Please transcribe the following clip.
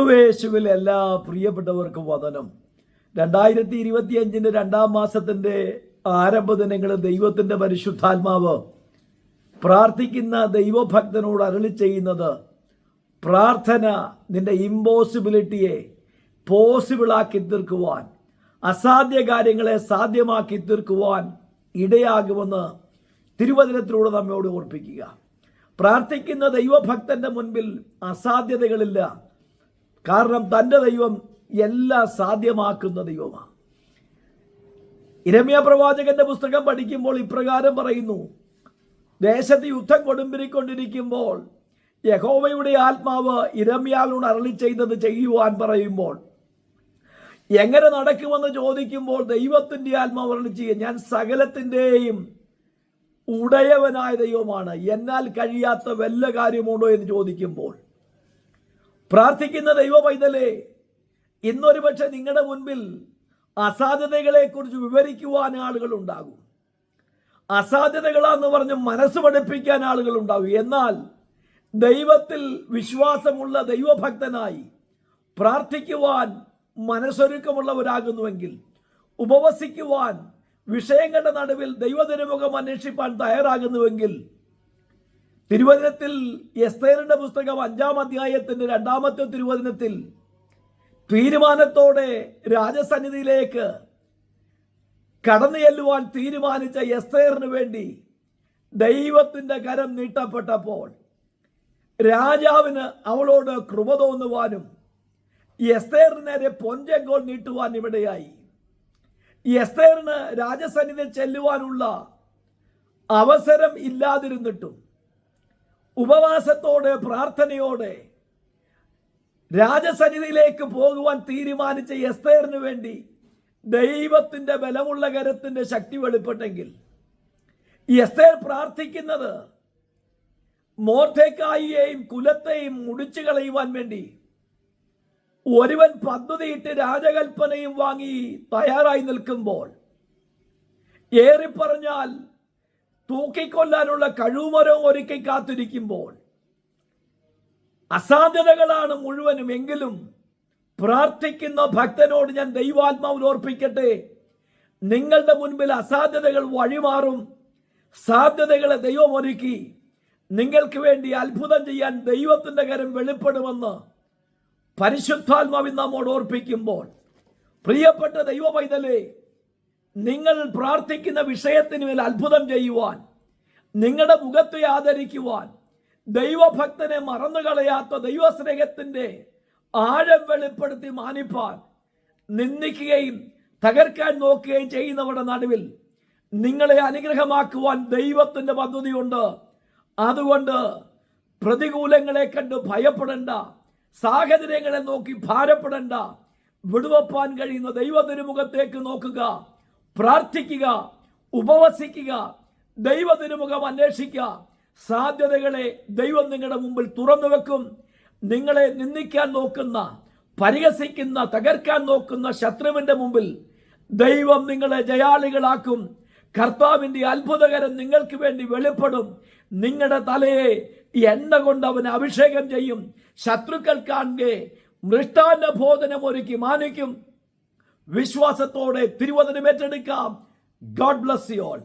ക്രിസ്തുവേശുവിൽ എല്ലാ പ്രിയപ്പെട്ടവർക്കും വതനം രണ്ടായിരത്തി ഇരുപത്തിയഞ്ചിന്റെ രണ്ടാം മാസത്തിന്റെ ആരംഭ ദിനങ്ങളിൽ ദൈവത്തിന്റെ പരിശുദ്ധാത്മാവ് പ്രാർത്ഥിക്കുന്ന ദൈവഭക്തനോട് അരളി ചെയ്യുന്നത് പ്രാർത്ഥന നിന്റെ ഇമ്പോസിബിലിറ്റിയെ പോസിബിളാക്കി തീർക്കുവാൻ അസാധ്യ കാര്യങ്ങളെ സാധ്യമാക്കി തീർക്കുവാൻ ഇടയാകുമെന്ന് തിരുവചനത്തിലൂടെ നമ്മോട് ഓർപ്പിക്കുക. പ്രാർത്ഥിക്കുന്ന ദൈവഭക്തന്റെ മുൻപിൽ അസാധ്യതകളില്ല കാരണം തന്റെ ദൈവം എല്ലാം സാധ്യമാക്കുന്ന ദൈവമാണ്. ഇരമ്യ പ്രവാചകന്റെ പുസ്തകം പഠിക്കുമ്പോൾ ഇപ്രകാരം പറയുന്നു ദേശത്ത് യുദ്ധം കൊടുമ്പിരിക്കൊണ്ടിരിക്കുമ്പോൾ യഹോവയുടെ ആത്മാവ് ഇരമ്യാവിനോട് അരളി ചെയ്തത് ചെയ്യുവാൻ പറയുമ്പോൾ എങ്ങനെ നടക്കുമെന്ന് ചോദിക്കുമ്പോൾ ദൈവത്തിന്റെ ആത്മാവ് അരളി ചെയ്യുക. ഞാൻ സകലത്തിന്റെയും ഉടയവനായ ദൈവമാണ്. എന്നാൽ കഴിയാത്ത വല്ല കാര്യമുണ്ടോ എന്ന് ചോദിക്കുമ്പോൾ പ്രാർത്ഥിക്കുന്ന ദൈവ പൈതലേ ഇന്നൊരു പക്ഷെ നിങ്ങളുടെ മുൻപിൽ അസാധ്യതകളെക്കുറിച്ച് വിവരിക്കുവാൻ ആളുകൾ ഉണ്ടാകും അസാധ്യതകളാന്ന് പറഞ്ഞ് മനസ്സ് പഠിപ്പിക്കാൻ ആളുകൾ ഉണ്ടാകും എന്നാൽ ദൈവത്തിൽ വിശ്വാസമുള്ള ദൈവഭക്തനായി പ്രാർത്ഥിക്കുവാൻ മനസ്സൊരുക്കമുള്ളവരാകുന്നുവെങ്കിൽ ഉപവസിക്കുവാൻ വിഷയങ്ങളുടെ നടുവിൽ ദൈവതിരുമുഖം അന്വേഷിപ്പാൻ തയ്യാറാകുന്നുവെങ്കിൽ തിരുവചനത്തിൽ എസ്തേറിന്റെ പുസ്തകം അഞ്ചാം അധ്യായത്തിന്റെ രണ്ടാമത്തെ തിരുവചനത്തിൽ തീരുമാനത്തോടെ രാജസന്നിധിയിലേക്ക് കടന്നു ചെല്ലുവാൻ തീരുമാനിച്ച എസ്തേറിന് വേണ്ടി ദൈവത്തിന്റെ കരം നീട്ടപ്പെട്ടപ്പോൾ രാജാവിന് അവളോട് കൃപ തോന്നുവാനും എസ്തേറിന് നേരെ പൊഞ്ചെങ്കോൾ നീട്ടുവാൻ ഇവിടെയായി. എസ്തേറിന് രാജസന്നിധി ചെല്ലുവാനുള്ള അവസരം ഇല്ലാതിരുന്നിട്ടും ഉപവാസത്തോടെ പ്രാർത്ഥനയോടെ രാജസന്നിധിയിലേക്ക് പോകുവാൻ തീരുമാനിച്ച എസ്തേറിന് വേണ്ടി ദൈവത്തിന്റെ ബലമുള്ള കരത്തിന്റെ ശക്തി വെളിപ്പെട്ടെങ്കിൽ എസ്തേർ പ്രാർത്ഥിക്കുന്നത് മോർത്തേക്കായിയെയും കുലത്തെയും മുടിച്ചു കളയുവാൻ വേണ്ടി ഒരുവൻ പദ്ധതിയിട്ട് രാജകൽപ്പനയും വാങ്ങി തയ്യാറായി നിൽക്കുമ്പോൾ ഏറിപ്പറഞ്ഞാൽ തൂക്കിക്കൊല്ലാനുള്ള കഴിവുമരവും ഒരുക്കി കാത്തിരിക്കുമ്പോൾ അസാധ്യതകളാണ് മുഴുവനും. എങ്കിലും പ്രാർത്ഥിക്കുന്ന ഭക്തനോട് ഞാൻ ദൈവാത്മാവിൽ ഓർപ്പിക്കട്ടെ. നിങ്ങളുടെ മുൻപിൽ അസാധ്യതകൾ വഴിമാറും. സാധ്യതകളെ ദൈവം ഒരുക്കി. നിങ്ങൾക്ക് വേണ്ടി അത്ഭുതം ചെയ്യാൻ ദൈവത്തിന്റെ കരം വെളിപ്പെടുമെന്ന് പരിശുദ്ധാത്മാവിൽ നമ്മോട് ഓർപ്പിക്കുമ്പോൾ. പ്രിയപ്പെട്ട ദൈവ പൈതലേ നിങ്ങൾ പ്രാർത്ഥിക്കുന്ന വിഷയത്തിന് മേൽ അത്ഭുതം ചെയ്യുവാൻ നിങ്ങളുടെ മുഖത്തെ ആദരിക്കുവാൻ ദൈവഭക്തനെ മറന്നുകളയാത്ത ദൈവസ്നേഹത്തിന്റെ ആഴം വെളിപ്പെടുത്തി മാനിപ്പാൻ നിന്ദിക്കുകയും തകർക്കാൻ നോക്കുകയും ചെയ്യുന്നവരുടെ നടുവിൽ നിങ്ങളെ അനുഗ്രഹമാക്കുവാൻ ദൈവത്തിന്റെ പദ്ധതിയുണ്ട്. അതുകൊണ്ട് പ്രതികൂലങ്ങളെ കണ്ട് ഭയപ്പെടേണ്ട സാഹചര്യങ്ങളെ നോക്കി ഭാരപ്പെടേണ്ട വിടുവപ്പാൻ കഴിയുന്ന ദൈവ തിരുമുഖത്തേക്ക് നോക്കുക. പ്രാർത്ഥിക്കുക ഉപവസിക്കുക ദൈവ മുഖം അന്വേഷിക്കുക. സാധ്യതകളെ ദൈവം നിങ്ങളുടെ മുമ്പിൽ തുറന്നു വെക്കും. നിങ്ങളെ നിന്ദിക്കാൻ നോക്കുന്ന പരിഹസിക്കുന്ന തകർക്കാൻ നോക്കുന്ന ശത്രുവിന്റെ മുമ്പിൽ ദൈവം നിങ്ങളെ ജയാളികളാക്കും. കർത്താവിന്റെ അത്ഭുതകരം നിങ്ങൾക്ക് വേണ്ടി വെളിപ്പെടും. നിങ്ങളുടെ തലയെ എണ്ണ കൊണ്ട് അവൻ അഭിഷേകം ചെയ്യും. ശത്രുക്കൾ കാണുകെ മൃഷ്ടാന്ന ബോധനം ഒരുക്കി മാനിക്കും. വിശ്വാസത്തോടെ തിരുവചനം ഏറ്റെടുക്കാം ഗോഡ് ബ്ലസ് യു ഓൾ